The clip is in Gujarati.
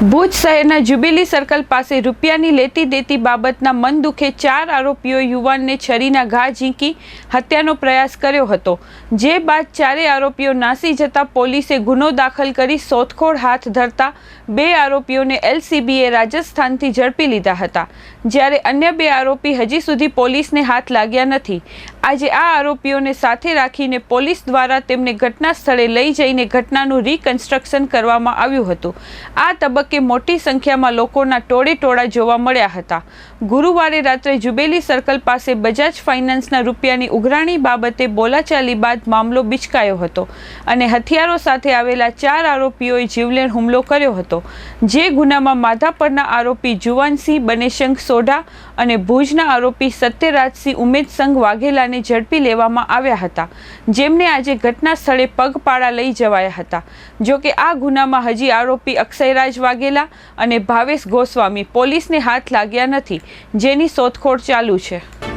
ભુજ શહેરના જ્યુબિલી સર્કલ પાસે રૂપિયાની લેતી દેતી બાબતના મન દુખે ચાર આરોપીઓ યુવાનને છરીના ઘા ઝીંકી હત્યાનો પ્રયાસ કર્યો હતો. જે બાદ ચારેય આરોપીઓ નાસી જતા પોલીસે ગુનો દાખલ કરી શોધખોળ હાથ ધરતા બે આરોપીઓને એલસીબીએ રાજસ્થાનથી ઝડપી લીધા હતા. જ્યારે અન્ય બે આરોપી હજી સુધી પોલીસને હાથ લાગ્યા નથી. આજે આ આરોપીઓને સાથે રાખીને પોલીસ દ્વારા તેમને ઘટના સ્થળે લઈ જઈને ઘટનાનું રિકન્સ્ટ્રક્શન કરવામાં આવ્યું હતું. આ તબક્કે મોટી સંખ્યામાં લોકોના ટોળે ટોળા જોવા મળ્યા હતા. ગુરુવારે રાત્રે જુબેલી સર્કલ પાસે બજાજ ફાઇનાન્સના રૂપિયાની ઉઘરાણી બાબતે બોલાચાલી બાદ મામલો બિચકાયો હતો અને હથિયારો સાથે આવેલા ચાર આરોપીઓએ જીવલેણ હુમલો કર્યો હતો. જે ગુનામાં માધાપરના આરોપી જુવાનસિંહ, બનેશંખ સોઢા અને ભુજના આરોપી સત્યરાજસિંહ ઉમેદસંઘ વાઘેલાને ઝડપી લેવામાં આવ્યા હતા. જેમને આજે ઘટના સ્થળે પગપાળા લઈ જવાયા હતા. જો કે આ ગુનામાં હજી આરોપી અક્ષયરાજ વાઘેલા અને ભાવેશ ગોસ્વામી પોલીસને હાથ લાગ્યા નથી. જેની શોધખોળ ચાલુ છે.